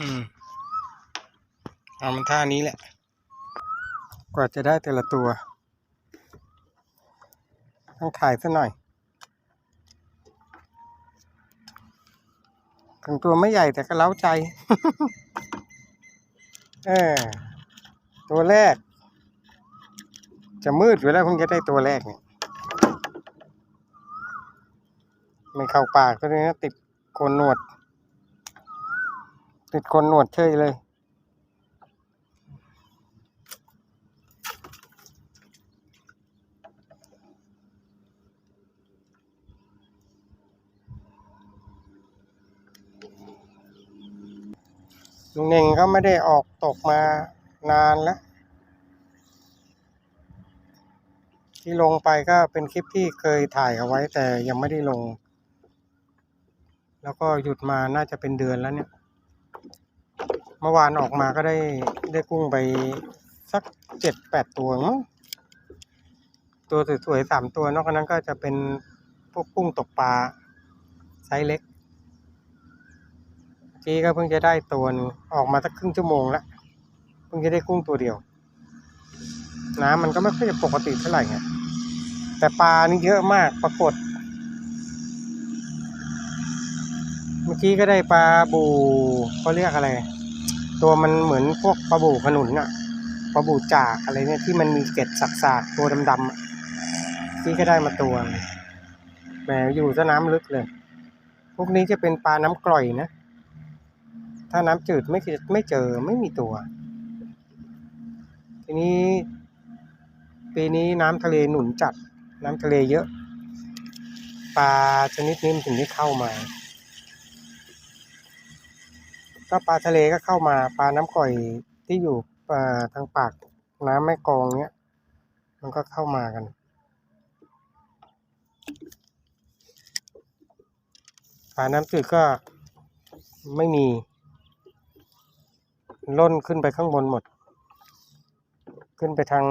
อืมเอามันท่านี้แหละ กว่าจะได้แต่ละตัว ต้องถ่ายซะหน่อยถึงตัวไม่ใหญ่แต่ก็เล้าใจ เออ ตัวแรก จะมืดอยู่แล้วคงจะได้ตัวแรกเนี่ยไม่เข้าปากก็เลยนะติดโคนหนวด ติดคนหนวดเฉยเลย ลุงเน่งก็ไม่ได้ออกตกมานานแล้ว ที่ลงไปก็เป็นคลิปที่เคยถ่ายเอาไว้แต่ยังไม่ได้ลง แล้วก็หยุดมาน่าจะเป็นเดือนแล้วเนี่ย เมื่อวานออกมาก็ได้ได้กุ้งไปสักเจ็ดแปดตัวมั้งตัวสวยๆสามตัวนอกจากนั้นก็จะเป็นพวกกุ้งตกปลาไซส์เล็กเจ๊ก็เพิ่งจะได้ตัวออกมาสักครึ่งชั่วโมงแล้วเพิ่งจะได้กุ้งตัวเดียว น้ำมันก็ไม่ค่อยจะปกติเท่าไหร่ไงแต่ปลานี่เยอะมากปรากฏ มื่อกี้ก็ได้ปลาบูเขาเรียกอะไร ตัวมันเหมือนพวกปลาบูขนุนอะปลาบูจากอะไรเนี่ยที่มันมีเกล็ดสักๆตัวดำๆอะที่ก็ได้มาตัวแหมอยู่ซะน้ำลึกเลย พวกนี้จะเป็นปลาน้ำกร่อยนะ ถ้าน้ำจืดไม่เคยไม่เจอไม่มีตัว ทีนี้ปีนี้น้ำทะเลหนุนจัด น้ำทะเลเยอะ ปลาชนิดนี้มันถึงได้เข้ามา ก็ปลาทะเลก็เข้ามาปลาน้ำก่อยที่อยู่ทางปากน้ำแม่กองเนี้ย มันก็เข้ามากัน ปลาน้ำจืดก็ไม่มี ล่นขึ้นไปข้างบนหมด ขึ้นไปทาง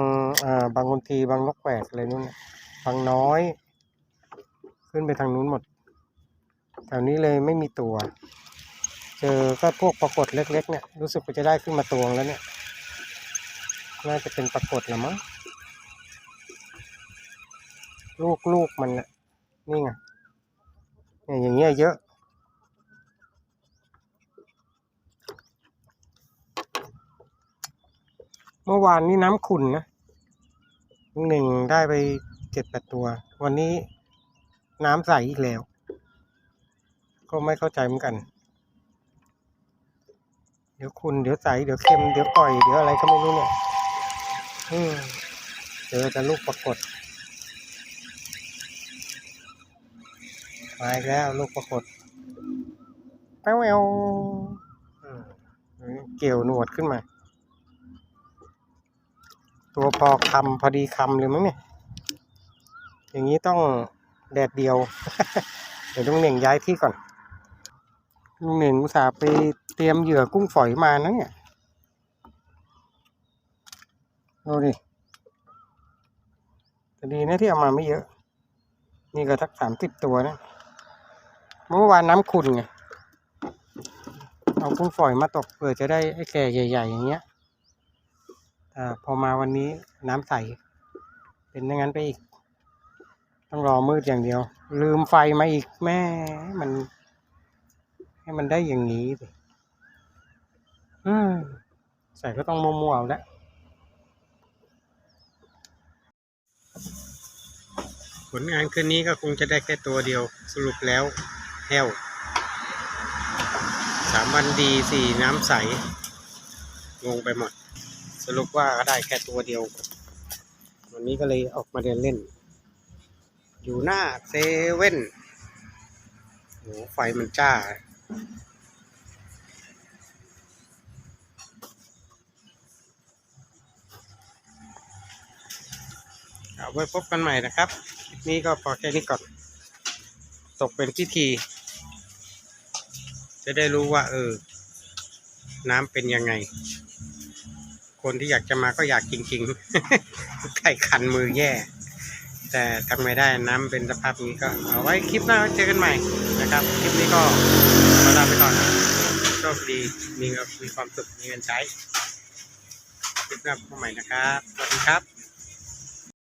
าบางคนทีบางนกแหวกอะไรนู่นบางน้อย ขึ้นไปทางนู้นหมดแถวนี้เลยไม่มีตัว เจอก็พวกปรากฏเล็ก ๆ เนี่ย รู้สึกว่าจะได้ขึ้นมาตัวแล้วเนี่ย น่าจะเป็นปรากฏละมั้งลูกลูกมันน่ะนี่ไงเนี่ยอย่างเงี้ยเยอะ เมื่อวานนี้น้ำขุ่นนะหนึ่งได้ไปเจ็ดแปดตัว วันนี้น้ำใสอีกแล้ว ก็ไม่เข้าใจเหมือนกัน เดี๋ยวขุ่นเดี๋ยวใส เดี๋ยวเค็ม เดี๋ยวก่อย เดี๋ยวอะไรก็ไม่รู้เนี่ยเจอแต่ลูกปรากฏมาอีกแล้วลูกปรากฏแป๊วแววเกี่ยวหนวดขึ้นมา ตัวพอคำพอดีคำเลยมั้งเนี่ย อย่างนี้ต้องแดดเดียว เดี๋ยวลุงเหน่งย้ายที่ก่อน ลุงเหน่งอุตส่าห์ไปเตรียมเหยื่อกุ้งฝอยมานะเนี่ยดูดิแต่ดีนะที่เอามาไม่เยอะ นี่ก็ทักสามสิบตัวนะ เมื่อวานน้ำขุ่นไง เอากุ้งฝอยมาตกเผื่อจะได้ไอ้แก่ใหญ่ ๆ อย่างเงี้ยอ่พอมาวันนี้น้ำใส เป็นอย่างนั้นไปอีก ต้องรอมืดอย่างเดียว ลืมไฟมาอีกแม่มัน ให้มันได้อย่างนี้สิอืมใส่ก็ต้องมัวๆเอาละผลงานคืนนี้ก็คงจะได้แค่ตัวเดียวสรุปแล้วแห้วสามวันดีสี่น้ำใสงงไปหมด สรุปว่าก็ได้แค่ตัวเดียว วันนี้ก็เลยออกมาเดินเล่น อยู่หน้าเซเว่นโหไฟมันจ้า ไว้พบกันใหม่นะครับคลิปนี้ก็พอแค่นี้ก่อน ตกเป็นพิธี จะได้รู้ว่า เออ น้ำเป็นยังไง คนที่อยากจะมาก็อยากจริงๆไข่คันมือแย่ แต่ทำไม่ได้น้ำเป็นสภาพนี้ก็ เอาไว้คลิปหน้าเจอกันใหม่นะครับ คลิปนี้ก็ขอลาไปก่อนโชคดีมีมีความสุขมีเงินใช้คลิปหน้าพบกันใหม่นะครับสวัสดีครับ